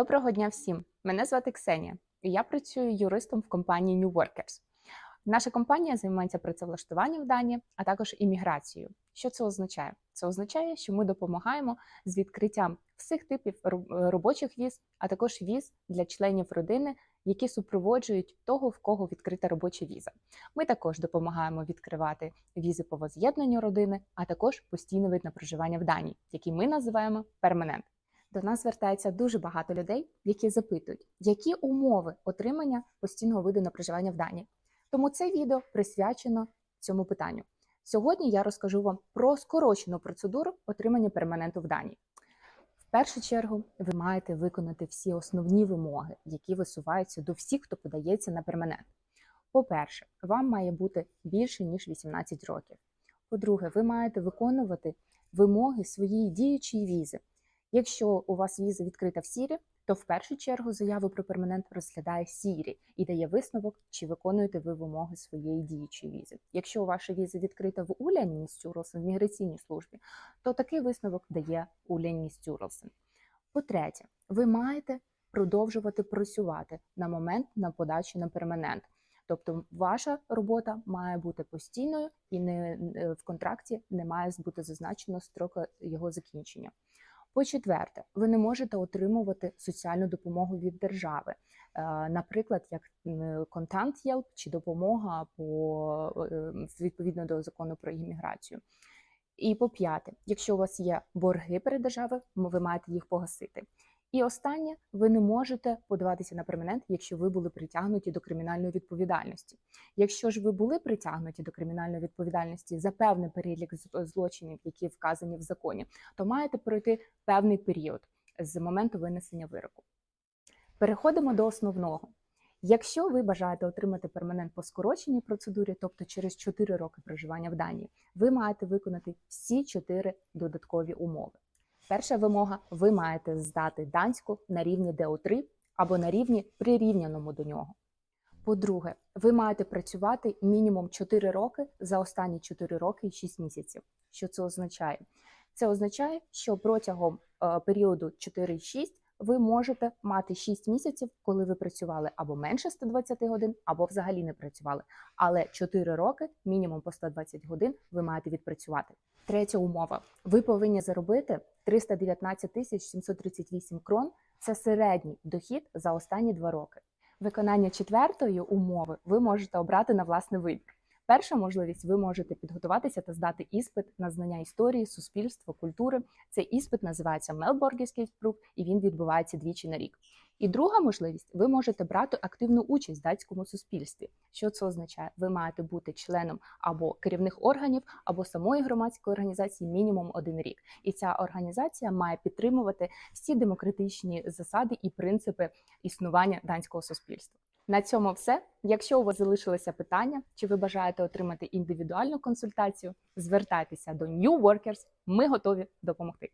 Доброго дня всім! Мене звати Ксенія, і я працюю юристом в компанії New Workers. Наша компанія займається працевлаштуванням в Данії, а також імміграцією. Що це означає? Це означає, що ми допомагаємо з відкриттям всіх типів робочих віз, а також віз для членів родини, які супроводжують того, в кого відкрита робоча віза. Ми також допомагаємо відкривати візи по воз'єднанню родини, а також постійний вид на проживання в Данії, який ми називаємо перманент. До нас звертається дуже багато людей, які запитують, які умови отримання постійного виду на проживання в Данії. Тому це відео присвячено цьому питанню. Сьогодні я розкажу вам про скорочену процедуру отримання перманенту в Данії. В першу чергу ви маєте виконати всі основні вимоги, які висуваються до всіх, хто подається на перманент. По-перше, вам має бути більше ніж 18 років. По-друге, ви маєте виконувати вимоги своєї діючої візи. Якщо у вас віза відкрита в Сірі, то в першу чергу заяву про перманент розглядає Сірі і дає висновок, чи виконуєте ви вимоги своєї діючої візи. Якщо ваша віза відкрита в Уляні Стюрлсен в міграційній службі, то такий висновок дає Уляні Стюрлсен. По-третє, ви маєте продовжувати працювати на момент на подачі на перманент. Тобто ваша робота має бути постійною і не е, в контракті не має бути зазначено строка його закінчення. По-четверте, ви не можете отримувати соціальну допомогу від держави, Е, наприклад, як контант Єлп чи допомога по е, відповідно до закону про імміграцію. І по п'яте, якщо у вас є борги перед державою, ви маєте їх погасити. І останнє, ви не можете подаватися на перманент, якщо ви були притягнуті до кримінальної відповідальності. Якщо ж ви були притягнуті до кримінальної відповідальності за певний перелік злочинів, які вказані в законі, то маєте пройти певний період з моменту винесення вироку. Переходимо до основного. Якщо ви бажаєте отримати перманент по скороченій процедурі, тобто через 4 роки проживання в Данії, ви маєте виконати всі 4 додаткові умови. Перша вимога: ви маєте здати данську на рівні ДО3 або на рівні прирівняному до нього. По-друге, ви маєте працювати мінімум 4 роки за останні 4 роки і 6 місяців. Що це означає? Це означає, що протягом е, періоду 4-6 ви можете мати 6 місяців, коли ви працювали або менше 120 годин, або взагалі не працювали. Але 4 роки, мінімум по 120 годин, ви маєте відпрацювати. Третя умова: ви повинні заробити 319 тисяч 738 крон. Це середній дохід за останні 2 роки. Виконання четвертої умови ви можете обрати на власний вибір. Перша можливість ви можете підготуватися та здати іспит на знання історії, суспільства, культури. Цей іспит називається Мелборгівський спрук, і він відбувається двічі на рік. І друга можливість ви можете брати активну участь в датському суспільстві. Що це означає? Ви маєте бути членом або керівних органів, або самої громадської організації мінімум один рік. І ця організація має підтримувати всі демократичні засади і принципи існування данського суспільства. На цьому все. Якщо у вас залишилися питання, чи ви бажаєте отримати індивідуальну консультацію, звертайтеся до New Workers, Ми готові допомогти.